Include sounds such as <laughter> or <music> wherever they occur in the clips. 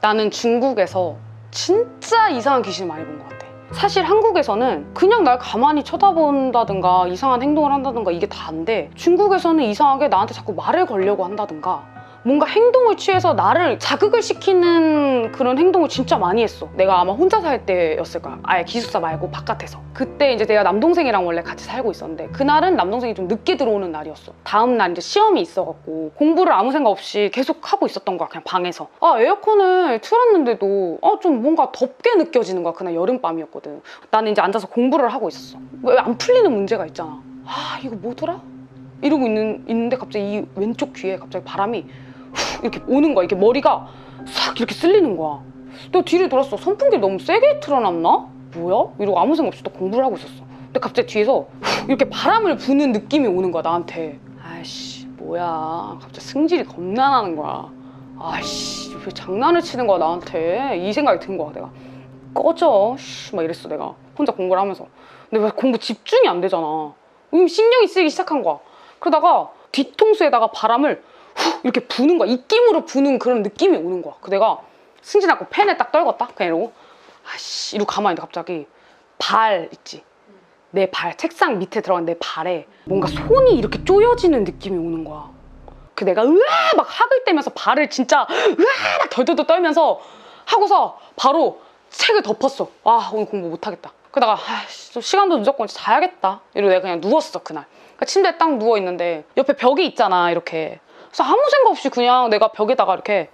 나는 중국에서 진짜 이상한 귀신을 많이 본 것 같아. 사실 한국에서는 그냥 날 가만히 쳐다본다든가 이상한 행동을 한다든가 이게 다인데 중국에서는 이상하게 나한테 자꾸 말을 걸려고 한다든가 뭔가 행동을 취해서 나를 자극을 시키는 그런 행동을 진짜 많이 했어. 내가 아마 혼자 살 때였을 거야. 아예 기숙사 말고 바깥에서. 그때 이제 내가 남동생이랑 원래 같이 살고 있었는데 그날은 남동생이 좀 늦게 들어오는 날이었어. 다음 날 이제 시험이 있어갖고 공부를 아무 생각 없이 계속 하고 있었던 거야. 그냥 방에서. 아 에어컨을 틀었는데도 아 좀 뭔가 덥게 느껴지는 거야. 그날 여름밤이었거든. 나는 이제 앉아서 공부를 하고 있었어. 왜 안 풀리는 문제가 있잖아. 아 이거 뭐더라? 이러고 있는, 있는데 갑자기 이 왼쪽 귀에 갑자기 바람이 훅 이렇게 오는 거야. 이렇게 머리가 싹 이렇게 쓸리는 거야. 내가 뒤를 돌았어. 선풍기를 너무 세게 틀어놨나? 뭐야? 이러고 아무 생각 없이 또 공부를 하고 있었어. 근데 갑자기 뒤에서 훅 <laughs> 이렇게 바람을 부는 느낌이 오는 거야, 나한테. 아이씨, 뭐야. 갑자기 승질이 겁나 나는 거야. 아이씨, 왜 장난을 치는 거야, 나한테. 이 생각이 든 거야, 내가. 꺼져. 씨, 막 이랬어, 내가. 혼자 공부를 하면서. 근데 왜 공부 집중이 안 되잖아. 신경이 쓰이기 시작한 거야. 그러다가 뒤통수에다가 바람을 훅 이렇게 부는 거야. 입김으로 부는 그런 느낌이 오는 거야. 그 내가 승진하고 펜에 딱 떨궜다. 그냥 이러고 아씨 이러고 가만히 있는데 갑자기 발 있지. 내 발, 책상 밑에 들어간 내 발에 뭔가 손이 이렇게 쪼여지는 느낌이 오는 거야. 그 내가 으아 막 학을 떼면서 발을 진짜 으아 막 덜덜덜 떨면서 하고서 바로 책을 덮었어. 와 오늘 공부 못하겠다. 그러다가 아이씨 좀 시간도 이제 자야겠다. 이러고 내가 그냥 누웠어 그날. 그러니까 침대에 딱 누워 있는데 옆에 벽이 있잖아 이렇게. 그래서 아무 생각 없이 그냥 내가 벽에다가 이렇게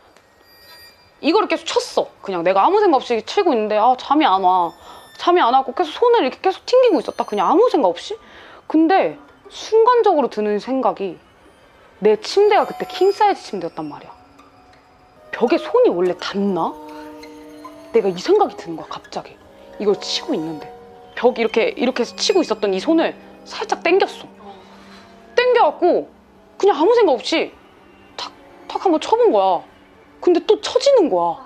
이거를 계속 쳤어. 그냥 내가 아무 생각 없이 치고 있는데 아 잠이 안 와. 잠이 안 와고 계속 손을 이렇게 계속 튕기고 있었다. 그냥 아무 생각 없이. 근데 순간적으로 드는 생각이 내 침대가 그때 킹 사이즈 침대였단 말이야. 벽에 손이 원래 닿나? 내가 이 생각이 드는 거야 갑자기. 이걸 치고 있는데 벽 이렇게 이렇게 해서 치고 있었던 이 손을 살짝 당겼어. 당겨갖고 그냥 아무 생각 없이 탁탁 한번 쳐본 거야. 근데 또 쳐지는 거야.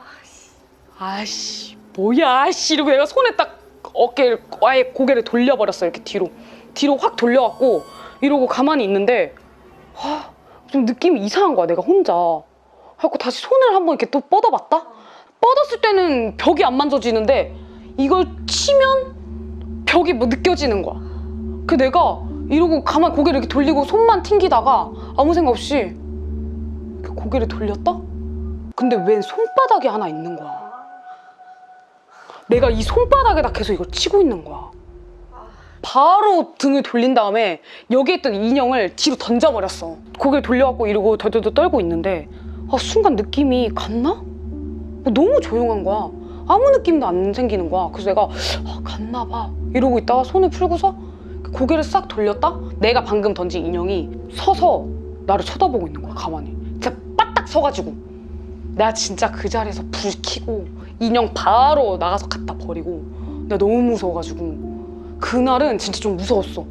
아씨 뭐야 아씨. 이러고 내가 손에 딱 어깨를 아예 고개를 돌려버렸어 이렇게 뒤로. 뒤로 확 돌려갖고 이러고 가만히 있는데 와, 좀 느낌이 이상한 거야 내가 혼자. 하고 다시 손을 한번 이렇게 또 뻗어봤다? 뻗었을 때는 벽이 안 만져지는데 이걸 치면 벽이 뭐 느껴지는 거야. 그 내가 이러고 가만 고개를 이렇게 돌리고 손만 튕기다가 아무 생각 없이 이렇게 고개를 돌렸다 근데 웬 손바닥이 하나 있는 거야 내가 이 손바닥에다 계속 이걸 치고 있는 거야. 바로 등을 돌린 다음에 여기 있던 인형을 뒤로 던져버렸어. 고개를 돌려갖고 이러고 덜덜덜 떨고 있는데 아, 순간 느낌이 갔나? 뭐 너무 조용한 거야. 아무 느낌도 안 생기는 거야. 그래서 내가 아, 갔나 봐. 이러고 있다가 손을 풀고서 고개를 싹 돌렸다? 내가 방금 던진 인형이 서서 나를 쳐다보고 있는 거야, 가만히. 서가지고. 내가 진짜 그 자리에서 불 켜고 인형 바로 나가서 갖다 버리고 내가 너무 무서워가지고 그날은 진짜 좀 무서웠어.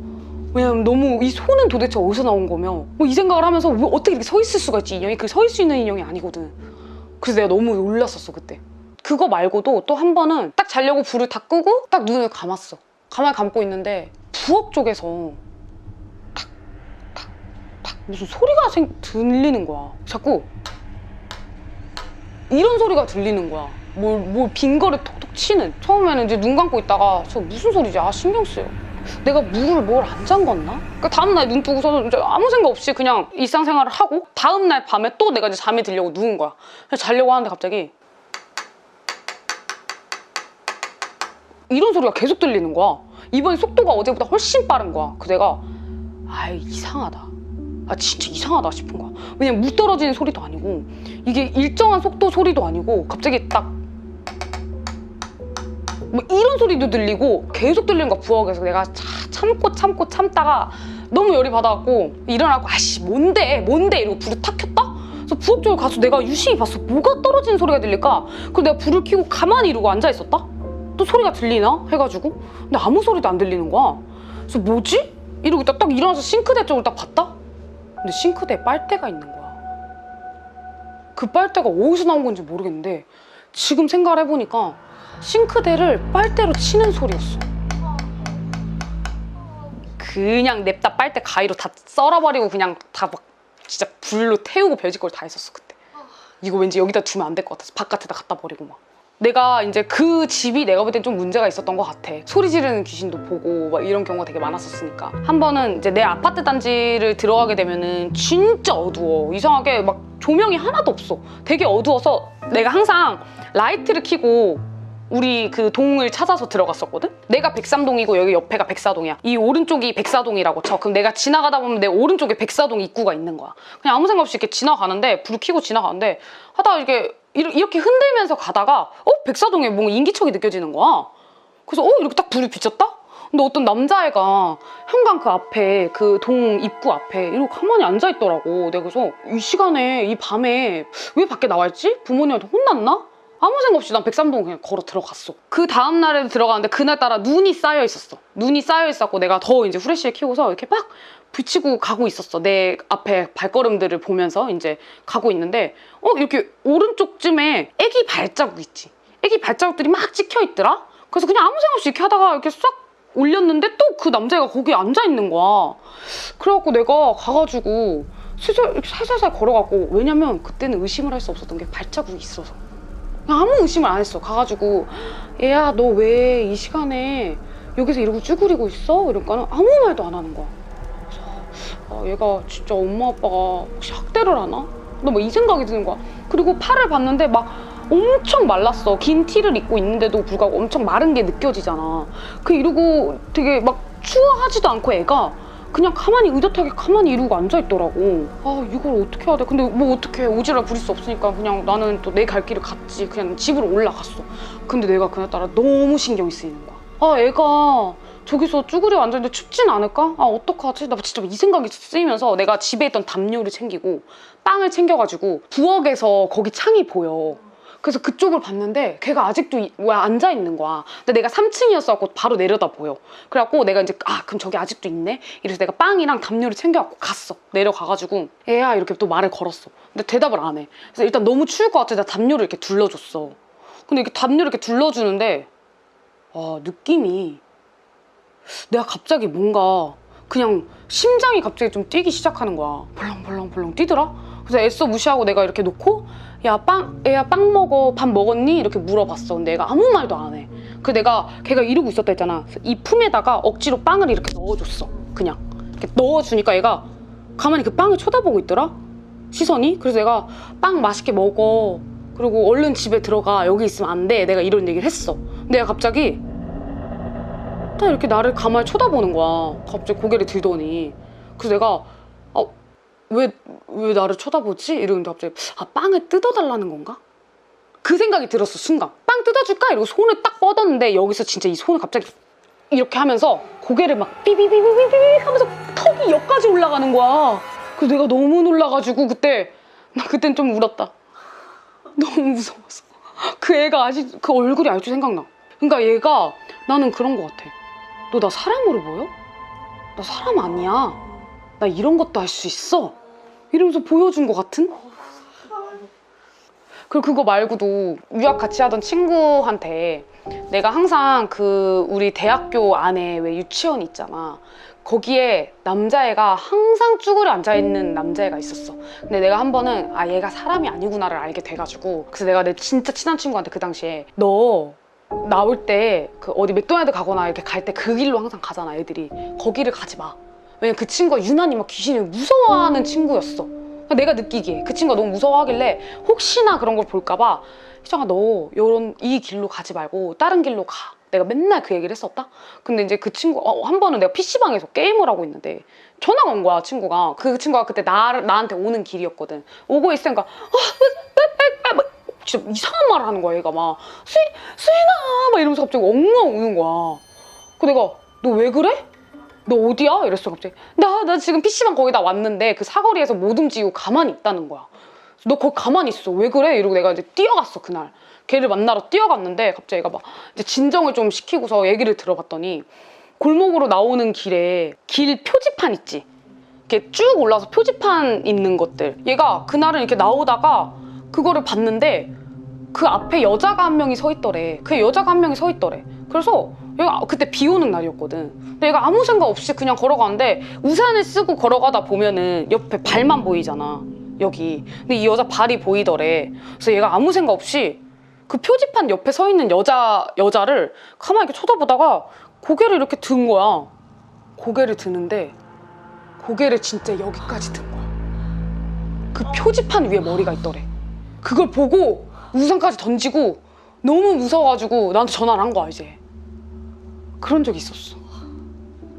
왜냐면 너무 이 손은 도대체 어디서 나온 거며 뭐 이 생각을 하면서 왜 어떻게 이렇게 서 있을 수가 있지 인형이 그 서 있을 수 있는 인형이 아니거든. 그래서 내가 너무 놀랐었어 그때. 그거 말고도 또 한 번은 딱 자려고 불을 다 끄고 딱 눈을 감았어. 가만히 감고 있는데 부엌 쪽에서 탁 탁 탁 무슨 소리가 생, 들리는 거야. 자꾸 이런 소리가 들리는 거야. 뭘, 뭘 빙거를 톡톡 치는. 처음에는 이제 눈 감고 있다가 저 무슨 소리지? 아, 신경 쓰여. 내가 물을 뭘 안 잠궜나? 그러니까 다음날 눈 뜨고서 이제 아무 생각 없이 그냥 일상생활을 하고 다음날 밤에 또 내가 이제 잠이 들려고 누운 거야. 그래서 자려고 하는데 갑자기 이런 소리가 계속 들리는 거야. 이번에 속도가 어제보다 훨씬 빠른 거야. 그 내가 아이 이상하다. 아 진짜 이상하다 싶은 거야. 왜냐면 물 떨어지는 소리도 아니고 이게 일정한 속도 소리도 아니고 갑자기 딱 뭐 이런 소리도 들리고 계속 들리는 거야 부엌에서 내가 차, 참고 참고 참다가 너무 열이 받아갖고 일어나고 아씨 뭔데 뭔데 이러고 불을 탁 켰다? 그래서 부엌 쪽에 가서 내가 유심히 봤어 뭐가 떨어지는 소리가 들릴까? 그래서 내가 불을 켜고 가만히 이러고 앉아 있었다? 또 소리가 들리나? 해가지고 근데 아무 소리도 안 들리는 거야 그래서 뭐지? 이러고 있다 딱 일어나서 싱크대 쪽을 딱 봤다? 근데 싱크대에 빨대가 있는 거야. 그 빨대가 어디서 나온 건지 모르겠는데 지금 생각을 해보니까 싱크대를 빨대로 치는 소리였어. 그냥 냅다 빨대 가위로 다 썰어버리고 그냥 다 막 진짜 불로 태우고 별짓 걸다 했었어 그때. 이거 왠지 여기다 두면 안 될 것 같아서 바깥에다 갖다 버리고 막. 내가 이제 그 집이 내가 볼 땐 좀 문제가 있었던 것 같아. 소리 지르는 귀신도 보고 막 이런 경우가 되게 많았었으니까. 한 번은 이제 내 아파트 단지를 들어가게 되면은 진짜 어두워. 이상하게 막 조명이 하나도 없어. 되게 어두워서 내가 항상 라이트를 켜고 우리 그 동을 찾아서 들어갔었거든? 내가 백삼동이고 여기 옆에가 백사동이야. 이 오른쪽이 백사동이라고 쳐. 그럼 내가 지나가다 보면 내 오른쪽에 백사동 입구가 있는 거야. 그냥 아무 생각 없이 이렇게 지나가는데, 불을 켜고 지나가는데, 하다가 이렇게, 이렇게 흔들면서 가다가, 어? 백사동에 뭔가 인기척이 느껴지는 거야. 그래서, 어? 이렇게 딱 불이 비쳤다? 근데 어떤 남자애가 현관 그 앞에, 그 동 입구 앞에 이러고 가만히 앉아 있더라고. 내가 그래서 이 시간에, 이 밤에 왜 밖에 나와있지? 부모님한테 혼났나? 아무 생각 없이 난 백삼동 그냥 걸어 들어갔어. 그 다음 날에 들어가는데 그날 따라 눈이 쌓여 있었어. 눈이 쌓여 있었고 내가 더 이제 후레쉬를 켜고서 이렇게 막 비치고 가고 있었어. 내 앞에 발걸음들을 보면서 이제 가고 있는데 어 이렇게 오른쪽쯤에 애기 발자국 있지. 애기 발자국들이 막 찍혀 있더라. 그래서 그냥 아무 생각 없이 이렇게 하다가 이렇게 싹 올렸는데 또 그 남자애가 거기에 앉아 있는 거야. 그래갖고 내가 가가지고 슬슬 살살살 걸어갔고 왜냐면 그때는 의심을 할 수 없었던 게 발자국이 있어서. 아무 의심을 안 했어. 가가지고 얘야 너 왜 이 시간에 여기서 이러고 쭈그리고 있어? 이러니까 아무 말도 안 하는 거야. 아, 얘가 진짜 엄마 아빠가 혹시 학대를 하나? 너뭐이 생각이 드는 거야. 그리고 팔을 봤는데 막 엄청 말랐어. 긴 티를 입고 있는데도 불구하고 엄청 마른 게 느껴지잖아. 그 이러고 되게 막 추워하지도 않고 애가 그냥 가만히 의젓하게 가만히 이러고 앉아있더라고. 아 이걸 어떻게 해야 돼? 근데 뭐 어떻게 해? 오지랖 부릴 수 없으니까 그냥 나는 또 내 갈 길을 갔지. 그냥 집으로 올라갔어. 근데 내가 그날따라 너무 신경이 쓰이는 거야. 아 애가 저기서 쭈그려 앉아있는데 춥진 않을까? 아 어떡하지? 나 진짜 이 생각이 쓰이면서 내가 집에 있던 담요를 챙기고 빵을 챙겨가지고 부엌에서 거기 창이 보여. 그래서 그쪽을 봤는데 걔가 아직도 이- 왜 앉아 있는 거야. 근데 내가 3층이었어갖고 바로 내려다 보여. 그래갖고 내가 이제 아 그럼 저기 아직도 있네. 이래서 내가 빵이랑 담요를 챙겨갖고 갔어. 내려가가지고 애야 이렇게 또 말을 걸었어. 근데 대답을 안 해. 그래서 일단 너무 추울 것 같아. 내가 담요를 이렇게 둘러줬어. 근데 이렇게 담요를 이렇게 둘러주는데 아 느낌이 내가 갑자기 뭔가 그냥 심장이 갑자기 좀 뛰기 시작하는 거야. 벌렁벌렁벌렁 뛰더라. 그래서 애써 무시하고 내가 이렇게 놓고 야 빵, 애야 빵 먹어, 밥 먹었니? 이렇게 물어봤어. 근데 애가 아무 말도 안 해. 그 내가 걔가 이러고 있었다 했잖아. 이 품에다가 억지로 빵을 이렇게 넣어줬어. 그냥 이렇게 넣어주니까 얘가 가만히 그 빵을 쳐다보고 있더라. 시선이. 그래서 내가 빵 맛있게 먹어. 그리고 얼른 집에 들어가. 여기 있으면 안 돼. 내가 이런 얘기를 했어. 근데 얘가 갑자기 딱 이렇게 나를 가만히 쳐다보는 거야. 갑자기 고개를 들더니. 그래서 내가 아, 왜, 왜 나를 쳐다보지? 이러는데 갑자기 아 빵을 뜯어달라는 건가? 그 생각이 들었어 순간 빵 뜯어줄까? 이러고 손을 딱 뻗었는데 여기서 진짜 이 손을 갑자기 이렇게 하면서 고개를 막 삐비비비비비 하면서 턱이 여기까지 올라가는 거야 그래서 내가 너무 놀라가지고 그때 나 그땐 좀 울었다 너무 무서웠어 그 애가 아직 그 얼굴이 아직도 생각나 그러니까 얘가 나는 그런 거 같아 너 나 사람으로 보여? 나 사람 아니야 나 이런 것도 할 수 있어 이러면서 보여준 것 같은? 그리고 그거 말고도 유학 같이 하던 친구한테 내가 항상 그 우리 대학교 안에 왜 유치원 있잖아. 거기에 남자애가 항상 쭈그려 앉아있는 남자애가 있었어. 근데 내가 한 번은 아 얘가 사람이 아니구나를 알게 돼가지고 그래서 내가 내 진짜 친한 친구한테 그 당시에 너 나올 때 그 어디 맥도날드 가거나 이렇게 갈 때 그 길로 항상 가잖아 애들이 거기를 가지 마. 왜냐면 그 친구가 유난히 막 귀신을 무서워하는 친구였어. 내가 느끼기에 그 친구가 너무 무서워하길래 혹시나 그런 걸 볼까봐 희정아 너 이런 이 길로 가지 말고 다른 길로 가. 내가 맨날 그 얘기를 했었다. 근데 이제 그 친구 어, 한 번은 내가 PC방에서 게임을 하고 있는데 전화가 온 거야 친구가. 그 친구가 그때 나 나한테 오는 길이었거든. 오고 있으니까 막 진짜 이상한 말을 하는 거야 얘가 막 수인 수인아 막 이러면서 갑자기 엉엉 우는 거야. 그 내가 너 왜 그래? 너 어디야? 이랬어 갑자기 나, 나 지금 PC방 거기다 왔는데 그 사거리에서 못 움직이고 가만히 있다는 거야 너 거기 가만히 있어 왜 그래? 이러고 내가 이제 뛰어갔어 그날 걔를 만나러 뛰어갔는데 갑자기 얘가 막 이제 진정을 좀 시키고서 얘기를 들어봤더니 골목으로 나오는 길에 길 표지판 있지 이렇게 쭉 올라서 표지판 있는 것들 얘가 그날은 이렇게 나오다가 그거를 봤는데 그 앞에 여자가 한 명이 서 있더래 그 여자가 한 명이 서 있더래 그래서 얘가 그때 비 오는 날이었거든 근데 얘가 아무 생각 없이 그냥 걸어가는데 우산을 쓰고 걸어가다 보면은 옆에 발만 보이잖아 여기. 근데 이 여자 발이 보이더래. 그래서 얘가 아무 생각 없이 그 표지판 옆에 서 있는 여자 여자를 가만히 이렇게 쳐다보다가 고개를 이렇게 든 거야. 고개를 드는데 고개를 진짜 여기까지 든 거야. 그 표지판 위에 머리가 있더래. 그걸 보고 우산까지 던지고 너무 무서워가지고 나한테 전화를 한 거야 이제. 그런 적이 있었어.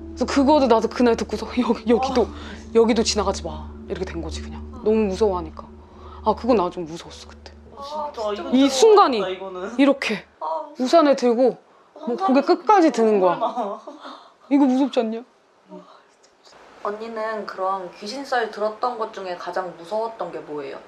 그래서 그거도 나도 그날 듣고서 <laughs> 여기 여기도 여기도 지나가지 마 이렇게 된 거지 그냥 너무 무서워하니까. 아 그건 나 좀 무서웠어 그때. 아, 진짜 이거 이 순간이. 이거는. 이렇게 아, 우산을 들고 뭐 고개 끝까지 드는 거야. 이거 무섭지 않냐? 언니는 그럼 귀신썰 들었던 것 중에 가장 무서웠던 게 뭐예요?